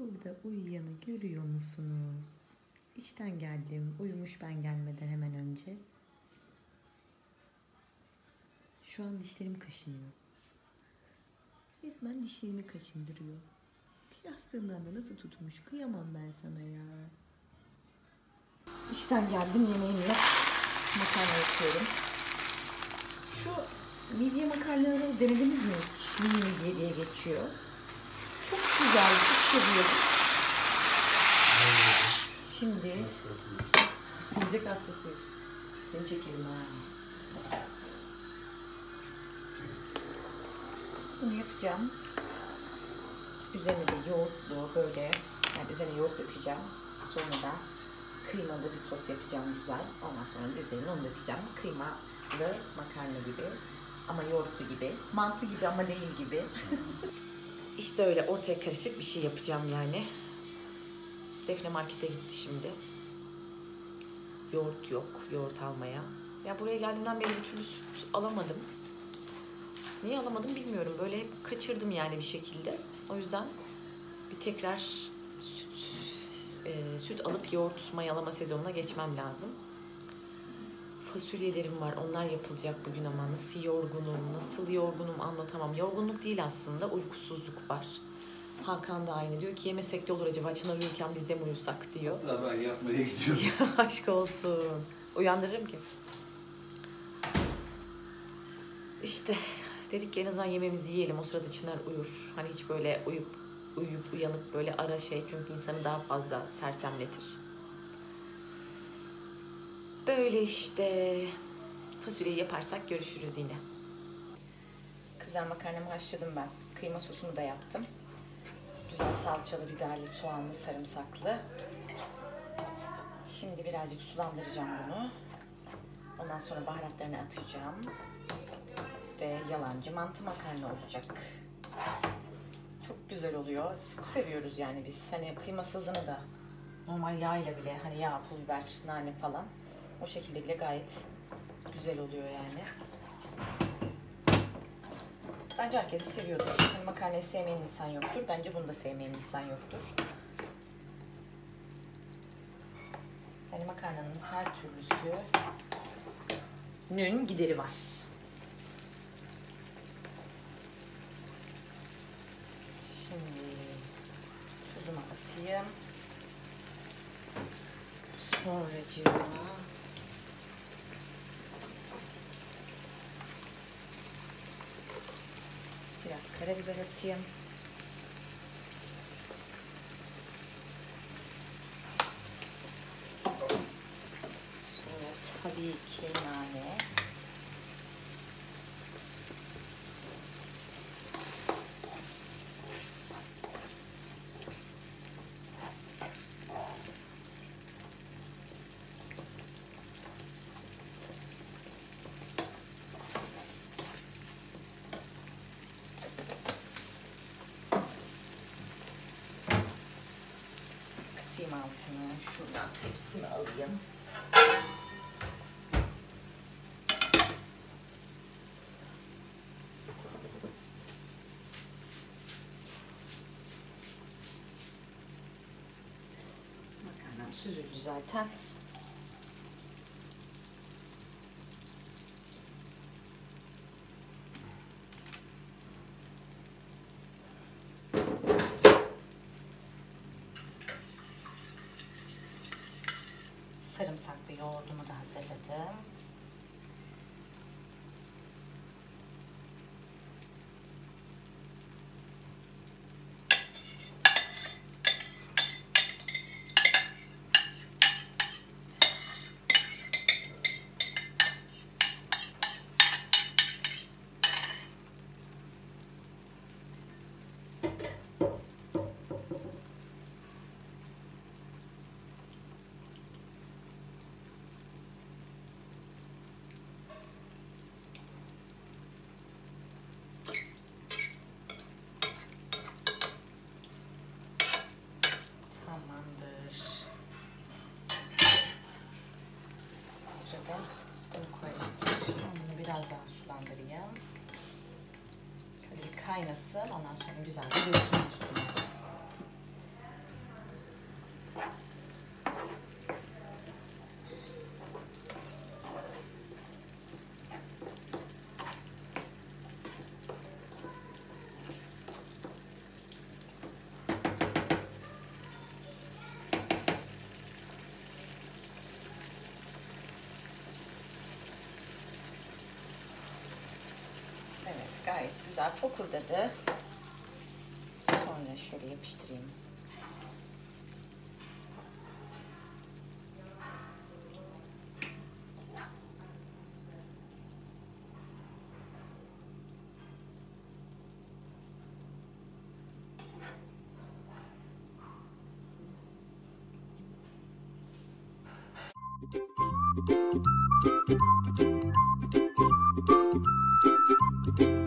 Burada uyuyanı görüyor musunuz? İşten geldim. Uyumuş ben gelmeden hemen önce. Şu an dişlerim kaşınıyor. Resmen dişlerimi kaşındırıyor. Yastığından da nasıl tutmuş? Kıyamam ben sana ya. İşten geldim yemeğimle makarna yapıyorum. Şu midye makarnaları denediniz mi hiç? Mini midye diye geçiyor. Çok güzel, çok seviyorum. Şimdi yiyecek hastasıyız. Seni çekelim ha. Bunu yapacağım. Üzerine de yoğurtlu böyle yani üzerine yoğurt dökeceğim. Sonra da kıymalı bir sos yapacağım güzel. Ondan sonra üzerine onu dökeceğim. Kıymalı makarna gibi ama yoğurtlu gibi. Mantı gibi ama değil gibi. işte öyle ortaya karışık bir şey yapacağım yani. Defne markete gitti şimdi. Yoğurt yok. Yoğurt almaya. Ya buraya geldiğimden beri bir türlü süt alamadım. Niye alamadım bilmiyorum. Böyle hep kaçırdım yani bir şekilde. O yüzden bir tekrar süt, e, süt alıp yoğurt mayalama sezonuna geçmem lazım. Fasulyelerim var. Onlar yapılacak bugün ama nasıl yorgunum, nasıl yorgunum anlatamam. Yorgunluk değil aslında. Uykusuzluk var. Hakan da aynı diyor ki yemesek de olur acaba Çınar uyurken biz de mi uyusak diyor. Hatta ben yatmaya gidiyorum. Ya aşk olsun. Uyandırırım ki. İşte dedik ki en azından yemeğimizi yiyelim. O sırada Çınar uyur. Hani hiç böyle uyup uyuyup uyanıp böyle ara şey çünkü insanı daha fazla sersemletir. Böyle işte fasulyeyi yaparsak görüşürüz yine. Kızar makarnamı haşladım ben. Kıyma sosunu da yaptım. Güzel salçalı, biberli, soğanlı, sarımsaklı. Şimdi birazcık sulandıracağım bunu. Ondan sonra baharatlarını atacağım. Ve yalancı mantı makarna olacak. Çok güzel oluyor. Çok seviyoruz yani biz. Hani kıymasızını da normal yağ ile bile hani yağ, pul biber, nane falan o şekilde bile gayet güzel oluyor yani. Bence herkesi seviyordur. Hani makarnayı sevmeyen insan yoktur. Bence bunu da sevmeyen insan yoktur. Yani makarnanın her türlüsünün gideri var. Şimdi tuzumu atayım. Sonracığıma biraz Sonra tabii ki nane. Altını. Şuradan tepsimi alayım. Makarnam süzüldü zaten. Sarımsaklı yoğurdumu da hazırladım. Tamamdır. Sırada bunu koyalım. Bunu biraz daha sulandırayım. Şöyle bir kaynasın. Ondan sonra güzel bir dökeyim üstüne. Güzel fokurdadı. Sonra şöyle yapıştırayım. Soframı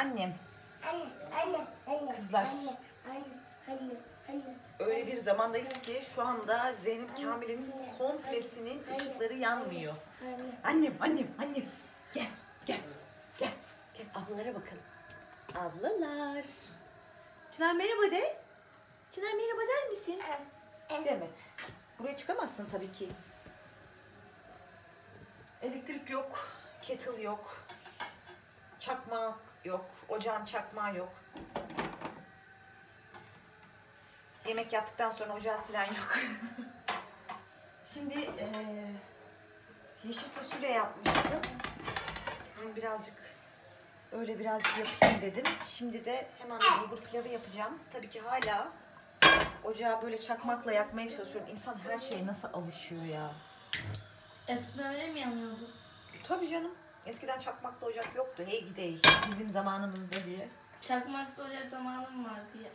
annem. Anne, anne, anne. Kızlar. Anne, anne, anne, anne. Öyle bir zamandayız ki şu anda Zeynep Kamil'in komplesinin ışıkları yanmıyor. Anne. Annem, annem, annem. Gel, gel, gel. Gel ablalara bakalım. Ablalar. Çınar merhaba de. Çınar merhaba der misin? Deme. Buraya çıkamazsın tabii ki. Elektrik yok, kettle yok, çakmak yok, ocağın çakmağı yok. Yemek yaptıktan sonra ocağı silen yok. Şimdi eee yeşil fasulye yapmıştım. Birazcık öyle birazcık yapayım dedim. Şimdi de hemen bir bulgur pilavı yapacağım. Tabii ki hala ocağı böyle çakmakla yakmaya çalışıyorum. İnsan her şeye nasıl alışıyor ya. Eskiden öyle mi yanıyordu? Tabii canım. Eskiden çakmakla ocak yoktu. Hey gidey. Bizim zamanımızda diye. Çakmak ocak zamanım vardı ya.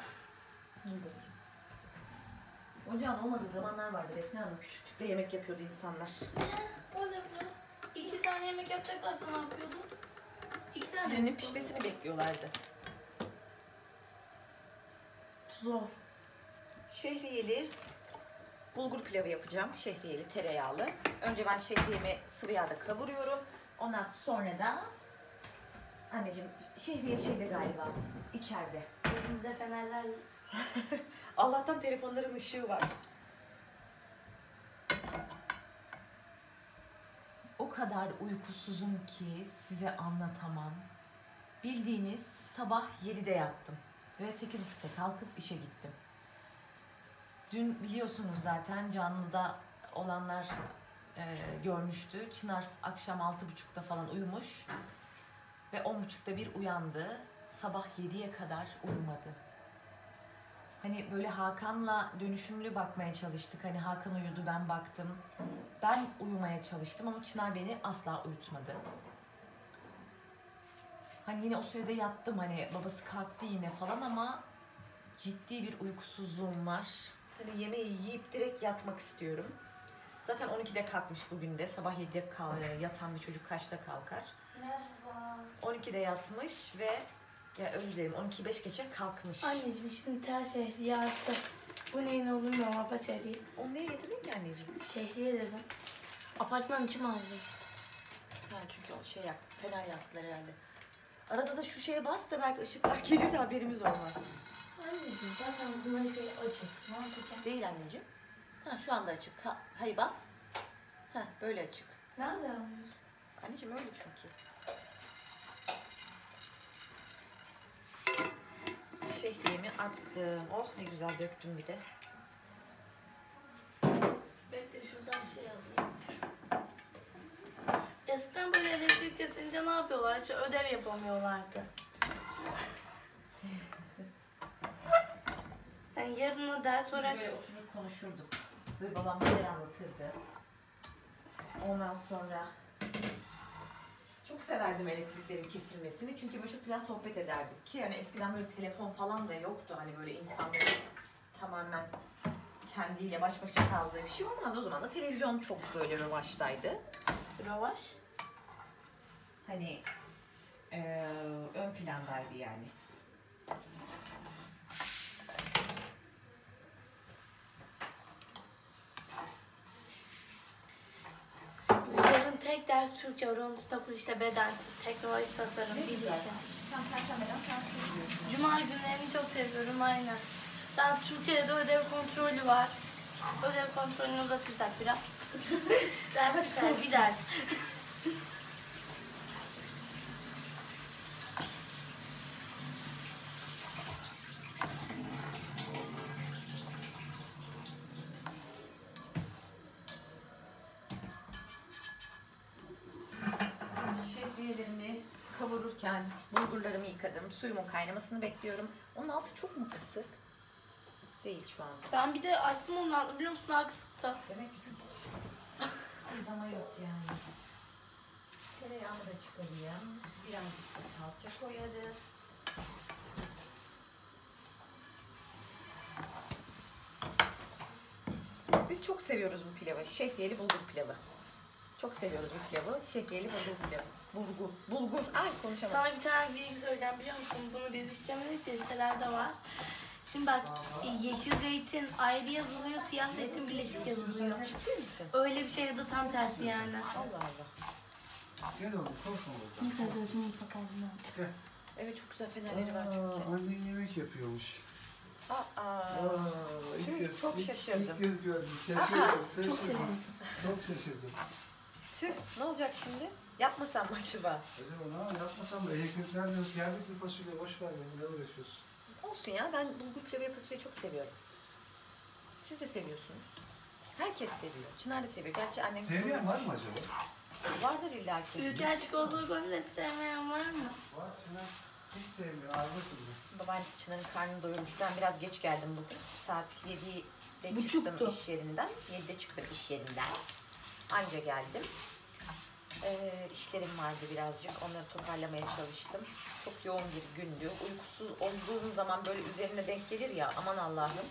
Ocağın olmadığı zamanlar vardı Defne Hanım. Küçüklükte yemek yapıyordu insanlar. O ne bu? İki tane yemek yapacaklarsa ne yapıyordun? İki tane. Birinin pişmesini bekliyorlardı. Zor. Şehriyeli bulgur pilavı yapacağım. Şehriyeli, tereyağlı. Önce ben şehriyemi sıvı yağda kavuruyorum. Ondan sonra da anneciğim şehriye şeyde galiba içeride. Elimizde fenerler Allah'tan telefonların ışığı var. O kadar uykusuzum ki size anlatamam. Bildiğiniz sabah 7'de yattım ve 8.30'da kalkıp işe gittim. Dün biliyorsunuz zaten canlıda olanlar e, görmüştü. Çınar akşam 6.30'da falan uyumuş ve 10.30'da bir uyandı. Sabah 7'ye kadar uyumadı. Hani böyle Hakan'la dönüşümlü bakmaya çalıştık. Hani Hakan uyudu ben baktım. Ben uyumaya çalıştım ama Çınar beni asla uyutmadı. Hani yine o sürede yattım hani babası kalktı yine falan ama ciddi bir uykusuzluğum var. Hani yemeği yiyip direkt yatmak istiyorum. Zaten 12'de kalkmış bugün de. Sabah 7'de kal- yatan bir çocuk kaçta kalkar? Merhaba. 12'de yatmış ve ya özür dilerim 12 5 geçe kalkmış. Anneciğim şimdi ters şehriye açtı. Bu neyin olur mu? Apaçeri. Onu neye getirdin ki anneciğim? Şehriye dedim. Apartman içi mi aldın? Ha çünkü o şey yaktı. Fener yaktılar herhalde. Arada da şu şeye bas da belki ışıklar gelir de haberimiz olmaz. Anneciğim zaten şey açık. Ne yapacağım? Değil anneciğim. Ha şu anda açık. Ha, hayır bas. Ha böyle açık. Nerede alıyorsun? Anneciğim öyle çünkü. Şehriyemi attım. Oh ne güzel döktüm bir de. Bekle şuradan şey alayım. Eskiden böyle elektrik kesince ne yapıyorlar? İşte ödev yapamıyorlardı. Yani yarına ders olarak Böyle oturup konuşurduk. Böyle babam bize anlatırdı. Ondan sonra çok severdim elektriklerin kesilmesini. Çünkü böyle çok güzel sohbet ederdik ki yani eskiden böyle telefon falan da yoktu. Hani böyle insanların tamamen kendiyle baş başa kaldığı bir şey olmaz. O zaman da televizyon çok böyle revaçtaydı. Ravaş. Hani eee, ön plandaydı yani. Yarın tek ders Türkçe dışında full işte beden, teknoloji, tasarım, bilişim. Ediyorsun. Cuma günlerini çok seviyorum aynen. Daha Türkiye'de ödev kontrolü var. Ödev kontrolünü uzatırsak biraz. ders bir ders. Kavururken bulgurlarımı yıkadım. Suyumun kaynamasını bekliyorum. Onun altı çok mu kısık? Değil şu anda. Ben bir de açtım onun altını biliyor musun? Daha kısıktı. Demek ki çünkü kıymama yok yani. Tereyağımı da çıkarayım. Birazcık da salça koyarız. Biz çok seviyoruz bu pilavı. Şehriyeli bulgur pilavı. Çok seviyoruz bu pilavı. Şehriyeli bulgur pilavı. Bulgur. Bulgur. Ay konuşamadım. Sana bir tane bilgi söyleyeceğim biliyor musun? Bunu biz işlemedik de liselerde var. Şimdi bak yeşil zeytin ayrı yazılıyor, siyah zeytin birleşik yazılıyor. Ciddi misin? Öyle bir şey ya da tam tersi yani. Allah Allah. Gel oğlum korkma burada. Neyse gözüm mutfak ağzına Gel. Evet çok güzel fenerleri var Aa, çünkü. Annen yemek yapıyormuş. Aa, Aa, tüh, çok ilk- şaşırdım. İlk kez gördüm. Şaşırdım. şaşırdım. Çok şaşırdım. Tüh ne olacak şimdi? Yapmasam mı acaba? Acaba ne yapmasam da elektriklerle geldik bir fasulye boş ver beni ne uğraşıyorsun? Olsun ya ben bulgur pilavı ve fasulyeyi çok seviyorum. Siz de seviyorsunuz. Herkes seviyor. Çınar da seviyor. Gerçi annem Sevmeyen var mı acaba? Vardır illa ki. Ülker çikolatalı gofret sevmeyen var mı? Var. Çınar hiç sevmiyor. Armut gibi. Babaannesi Çınar'ın karnını doyurmuş. Ben biraz geç geldim bugün. Saat 7'de Buçuktu. çıktım iş yerinden. 7'de çıktım iş yerinden. Anca geldim. Ee, işlerim vardı birazcık. Onları toparlamaya çalıştım. Çok yoğun bir gündü. Uykusuz olduğum zaman böyle üzerine denk gelir ya aman Allah'ım.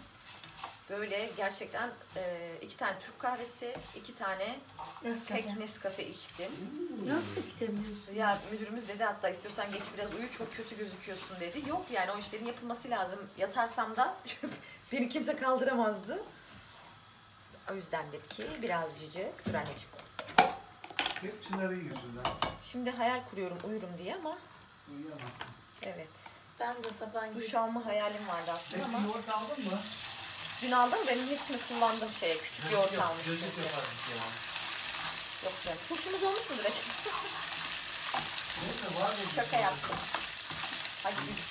Böyle gerçekten e, iki tane Türk kahvesi, iki tane tek Nescafe içtim. Nasıl içemiyorsun? Ya müdürümüz dedi hatta istiyorsan geç biraz uyu çok kötü gözüküyorsun dedi. Yok yani o işlerin yapılması lazım. Yatarsam da beni kimse kaldıramazdı. O yüzdendir ki birazcık dur anneciğim. Hep Çınar'ın yüzünden. Şimdi hayal kuruyorum uyurum diye ama Uyuyamazsın. evet. Ben de sabah Duş alma hayalim vardı aslında Peki ama yoğurt aldın mı? dün aldım benim hepsini kullandım şeye küçük yoğurt almıştım. Gözlük yapardık ya. Yok canım. Turşumuz olmuş mudur acaba? Neyse var mı? Şaka yaptım. Hadi gidip.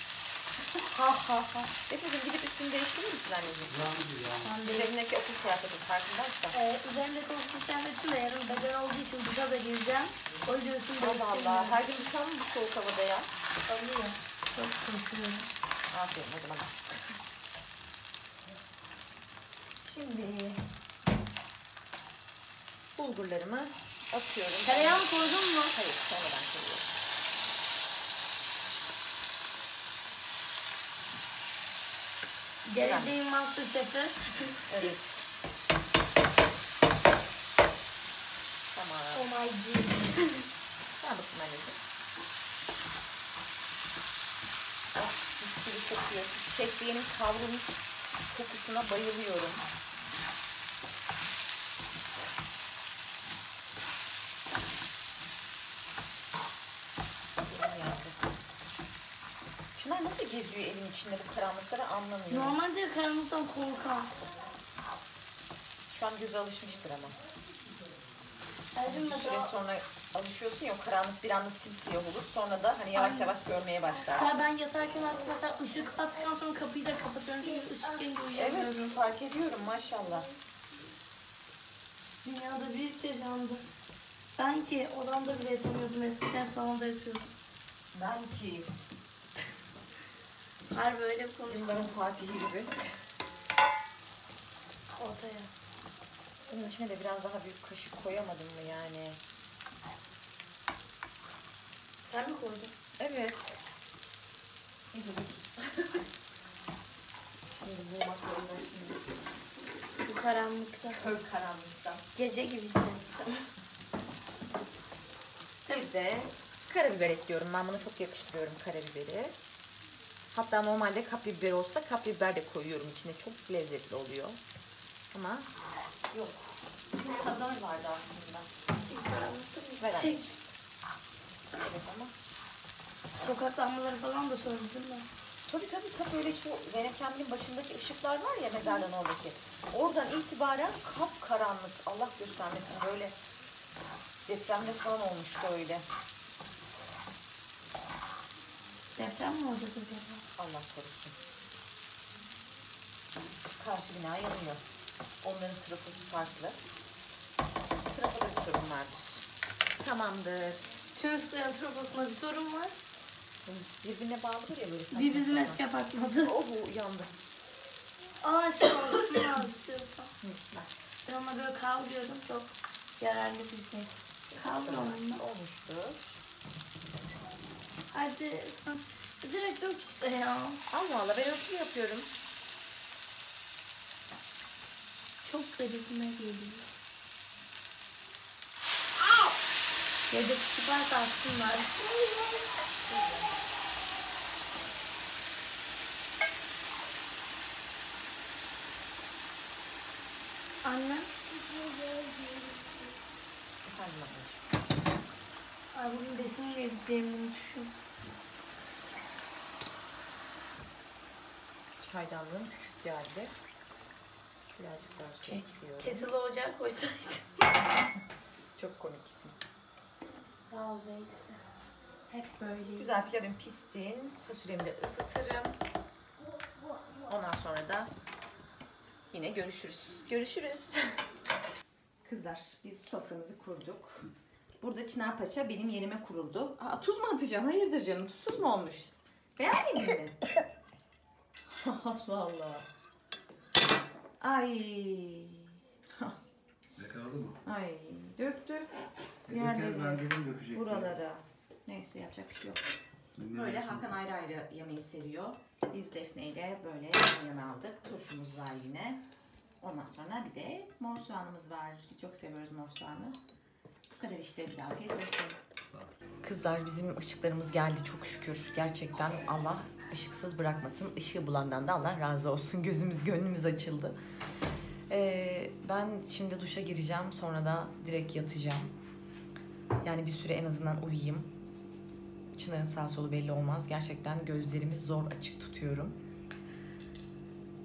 ha ha ha. Efendim gidip üstünü değiştirir misin anneciğim? Yandı yani. Üzerindeki okul kıyafeti farkındaysan. Ee, kıyafetim de yarın beden olduğu duşa da gireceğim. O yüzden Allah Allah. Her gün uçan mı bu soğuk havada ya? Alıyor. Çok korkuyorum. Aferin hadi bana. Şimdi bulgurlarımı atıyorum. Tereyağı mı koydun mu? Hayır sonradan koyuyorum. Geleceğin master şefi. Evet. God. Ver bakayım anneciğim. Oh, gibi kokuyor. Kekliğinin kavrulmuş Kokusuna bayılıyorum. Çınar nasıl geziyor evin içinde bu karanlıkları anlamıyorum. Normalde karanlıktan korkam. Şu an göze alışmıştır ama. Bir süre sonra alışıyorsun ya o karanlık bir anda simsiyah olur. Sonra da hani yavaş yavaş görmeye başlar. Mesela ben yatarken mesela ışık kapattıktan sonra kapıyı da kapatıyorum çünkü ışık gelince uyuyamıyorum. Evet fark ediyorum maşallah. Dünyada büyük yaşandı. Ben ki odamda bile yatamıyordum eskiden salonda yatıyordum. Ben ki Her böyle konuştum yılların Fatih'i gibi. ortaya. Bunun içine de biraz daha büyük kaşık koyamadım mı yani? Sen mi koydun? Evet. Şimdi bu makarna şimdi Bu karanlıkta. kör karanlıkta. Gece gibi hissettim. Bir de karabiber ekliyorum. Ben buna çok yakıştırıyorum karabiberi. Hatta normalde kapya biber olsa kapya biber de koyuyorum içine. Çok lezzetli oluyor. Ama yok. Bir kazan vardı aslında. Ver çek. Evet ama. Sokak lambaları falan da söyledim ben. Tabii tabii tabii öyle şu Zeynep Kamil'in başındaki ışıklar var ya mezarlığın oradaki. Oradan itibaren kapkaranlık. Allah göstermesin böyle depremde falan olmuştu öyle. Deprem mi olacak acaba? Allah korusun. Karşı bina yanıyor. Onların trafosu farklı. Trafoda bir sorun vardır. Tamamdır. Tüm ıslayan trafosunda bir sorun var. Birbirine bağlıdır ya böyle. Bir bizim saçma eski apartmanda. sapan. Oho yandı. Aa olsun lazım istiyorsan. Hı. Ben ona böyle kavruyorum çok yararlı bir şey. Kavur onunla. Olmuştur. Hadi direkt dök işte ya. Allah Allah ben ölçü yapıyorum. Çok garibime geliyor. Yedek süper atsınlar. Anne. Efendim anneciğim. Ay bugün besin vereceğimi düşün. Çaydanlığım küçük geldi. Birazcık daha su ekliyorum. Kettle'ı ocağa koysaydın. Çok komiksin. Sağ ol Beyksi. Hep böyle. Güzel pilavım pişsin. Fasulyemi de ısıtırım. Ondan sonra da yine görüşürüz. Görüşürüz. Kızlar biz soframızı kurduk. Burada Çınar Paşa benim yerime kuruldu. Aa, tuz mu atacağım? Hayırdır canım tuzsuz mu olmuş? Beğenmedin mi? Allah Allah. Ay. Yakaladı mı? Ay döktü. E, Yerleri, döker, ben dedim dökecek. buralara. Neyse yapacak bir şey yok. diye. Böyle. Hakan ayrı ayrı yemeği seviyor. Biz Defne ile böyle yan yana aldık. Turşumuz var yine. Ondan sonra bir de mor soğanımız var. Biz çok seviyoruz mor soğanı. Bu kadar işte bize afiyet olsun. Kızlar bizim ışıklarımız geldi çok şükür. Gerçekten Allah ışıksız bırakmasın. Işığı bulandan da Allah razı olsun. Gözümüz gönlümüz açıldı. Ee, ben şimdi duşa gireceğim. Sonra da direkt yatacağım. Yani bir süre en azından uyuyayım. Çınar'ın sağ solu belli olmaz. Gerçekten gözlerimi zor açık tutuyorum.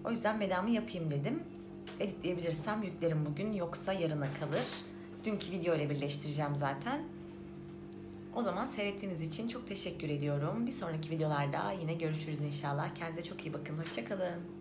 O yüzden vedamı yapayım dedim. Editleyebilirsem yüklerim bugün yoksa yarına kalır. Dünkü video ile birleştireceğim zaten. O zaman seyrettiğiniz için çok teşekkür ediyorum. Bir sonraki videolarda yine görüşürüz inşallah. Kendinize çok iyi bakın. Hoşçakalın.